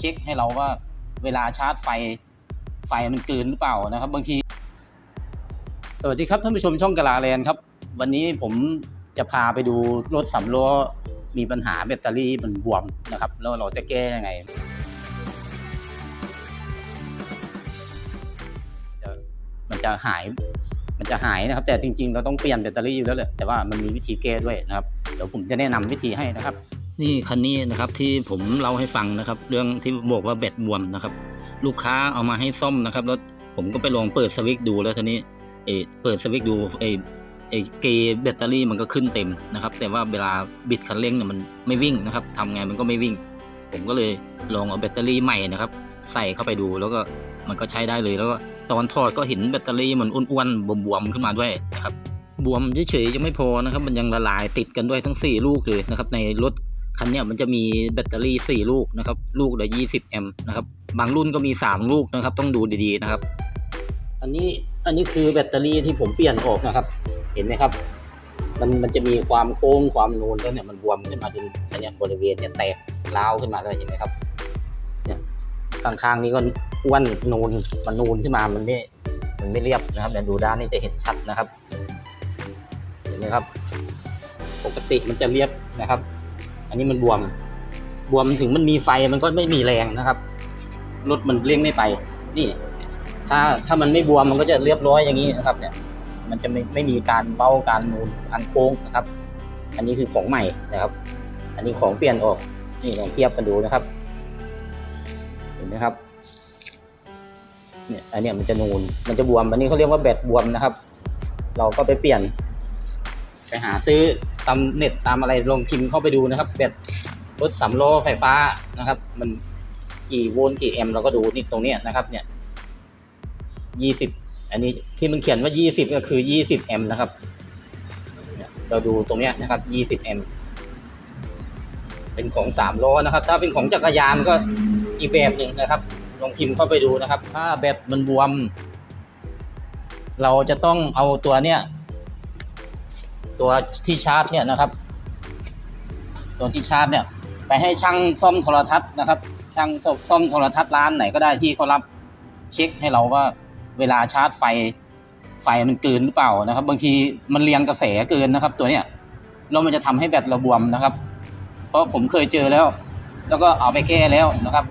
เช็คให้เราว่าเวลาชาร์จไฟไฟมันเกินหรือเปล่านะครับบางที สวัสดีครับท่านผู้ชมช่องกะลาแลนครับ วันนี้ผมจะพาไปดูรถสำล้อมีปัญหาแบตเตอรี่มันบวมนะครับ แล้วเราจะแก้ยังไงมันจะหาย มันจะหายนะครับ แต่จริงๆ เราต้องเปลี่ยนแบตเตอรี่อยู่แล้วแหละแต่ว่ามันมีวิธีแก้ด้วยนะครับ เดี๋ยวผมจะแนะนำวิธีให้นะครับ นี่คันนี้นะครับที่ผมเล่าให้ฟังนะครับ เรื่องที่บอกว่าแบตบวมนะครับ ลูกค้าเอามาให้ซ่อมนะครับ แล้วผมก็ไปลองเปิดสวิตดูแล้วทีนี้เอเปิดสวิตดูเอเออเกย์แบตเตอรี่มันก็ขึ้นเต็มนะครับ แต่ว่าเวลาบิดคันเร่งเนี่ยมันไม่วิ่งนะครับทำไงมันก็ไม่วิ่ง ผมก็เลยลองเอาแบตเตอรี่ใหม่นะครับ ใส่เข้าไปดูแล้วก็มันก็ใช้ได้เลยแล้วก็ตอนถอดก็เห็นแบตเตอรี่มันอ้วนๆบวมๆขึ้นมาด้วยนะครับบวมเฉยๆยังไม่พอนะครับ มันยังละลายติดกันด้วยทั้ง 4 ลูกเลยนะครับ ในรถ คันเนี้ยมันจะมีแบตเตอรี่ 4 ลูกนะครับ ลูกละ20 แอมป์นะครับ บางรุ่นก็มี 3 ลูกนะครับ ต้องดูดีๆนะครับ อันนี้อันนี้คือแบตเตอรี่ที่ผมเปลี่ยนออกนะครับ เห็นไหมครับ มันมันจะมีความโค้งความนูนแล้วเนี่ยมันบวมขึ้นมาจนอันนี้บริเวณเนี่ยแตกร้าวขึ้นมาเลยเห็นไหมครับเนี่ยข้างๆนี้ก็อ้วนนูนมันนูนขึ้นมามันไม่มันไม่เรียบนะครับเดี๋ยวดูด้านนี้จะเห็นชัดนะครับ เห็นไหมครับ ปกติมันจะเรียบนะครับ อันนี้มันบวม บวมถึงมันมีไฟมันก็ไม่มีแรงนะครับ รถมันเร่งไม่ไป นี่ ถ้าถ้ามันไม่บวมมันก็จะเรียบร้อยอย่างนี้นะครับ เนี่ย มันจะไม่ไม่มีการเบ้าการนูนการโค้งนะครับ อันนี้คือของใหม่นะครับ อันนี้ของเปลี่ยนออก นี่ลองเทียบกันดูนะครับ เห็นไหมครับ เนี่ย อันนี้มันจะนูน มันจะบวม อันนี้เขาเรียกว่าแบตบวมนะครับ เราก็ไปเปลี่ยน ไปหาซื้อ ตามเน็ตตามอะไรลองพิมพ์เข้าไปดูนะครับแบตรถสำล้อไฟฟ้านะครับ มันกี่โวลต์กี่แอมป์เราก็ดูนี่ตรงเนี้ยนะครับ เนี่ยยี่สิบอันนี้ที่มันเขียนว่ายี่สิบก็คือยี่สิบแอมป์นะครับเราดูตรงเนี้ยนะครับยี่สิบแอมป์เป็นของสามล้อนะครับ ถ้าเป็นของจักรยานก็อีกแบบหนึ่งนะครับ ลองพิมพ์เข้าไปดูนะครับ ถ้าแบตมันบวม เราจะต้องเอาตัวเนี้ย ตัวที่ชาร์จเนี่ยนะครับ ตัวที่ชาร์จเนี่ย ไปให้ช่างซ่อมโทรทัศน์นะครับ ช่างซ่อมโทรทัศน์ร้านไหนก็ได้ที่เขารับเช็คให้เราว่าเวลาชาร์จไฟไฟมันเกินหรือเปล่านะครับ บางทีมันเรียงกระแสเกินนะครับ ตัวเนี้ยแล้วมันจะทำให้แบตเราบวมนะครับ เพราะผมเคยเจอแล้ว แล้วก็เอาไปแก้แล้วนะครับ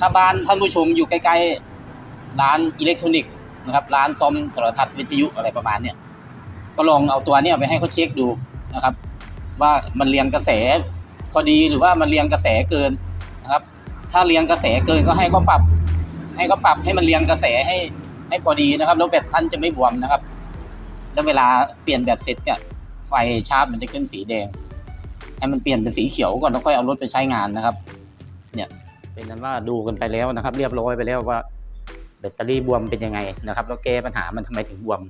ถ้าบ้านท่านผู้ชมอยู่ใกล้ๆร้านอิเล็กทรอนิกส์นะครับร้านซ่อมโทรทัศน์วิทยุอะไรประมาณเนี้ย ก็ลองเอาตัวเนี้ยไปให้เขาเช็คดูนะครับ ว่ามันเรียงกระแสพอดีหรือว่ามันเรียงกระแสเกินนะครับ ถ้าเรียงกระแสเกินก็ให้เขาปรับ ให้เขาปรับให้มันเรียงกระแสให้ให้พอดีนะครับแล้วแบตท่านจะไม่บวมนะครับ แล้วเวลาเปลี่ยนแบตเสร็จเนี่ยไฟชาร์จมันจะขึ้นสีแดง ให้มันเปลี่ยนเป็นสีเขียวก่อนแล้วค่อยเอารถไปใช้งานนะครับ เนี่ยเป็นนั้นว่าดูกันไปแล้วนะครับ เรียบร้อยไปแล้วว่าแบตเตอรี่บวมเป็นยังไงนะครับ แล้วแก้ปัญหามันทำไมถึงบวม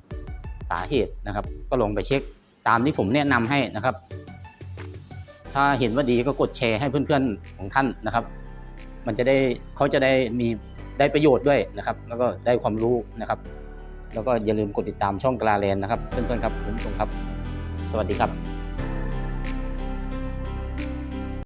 สาเหตุนะครับ ก็ลงไปเช็คตามที่ผมแนะนำให้นะครับ ถ้าเห็นว่าดีก็กดแชร์ให้เพื่อนๆของท่านนะครับ มันจะได้เขาจะได้มีได้ประโยชน์ด้วยนะครับ แล้วก็ได้ความรู้นะครับ แล้วก็อย่าลืมกดติดตามช่องกลาแลนนะครับ เพื่อนๆครับผมตรงครับ สวัสดีครับ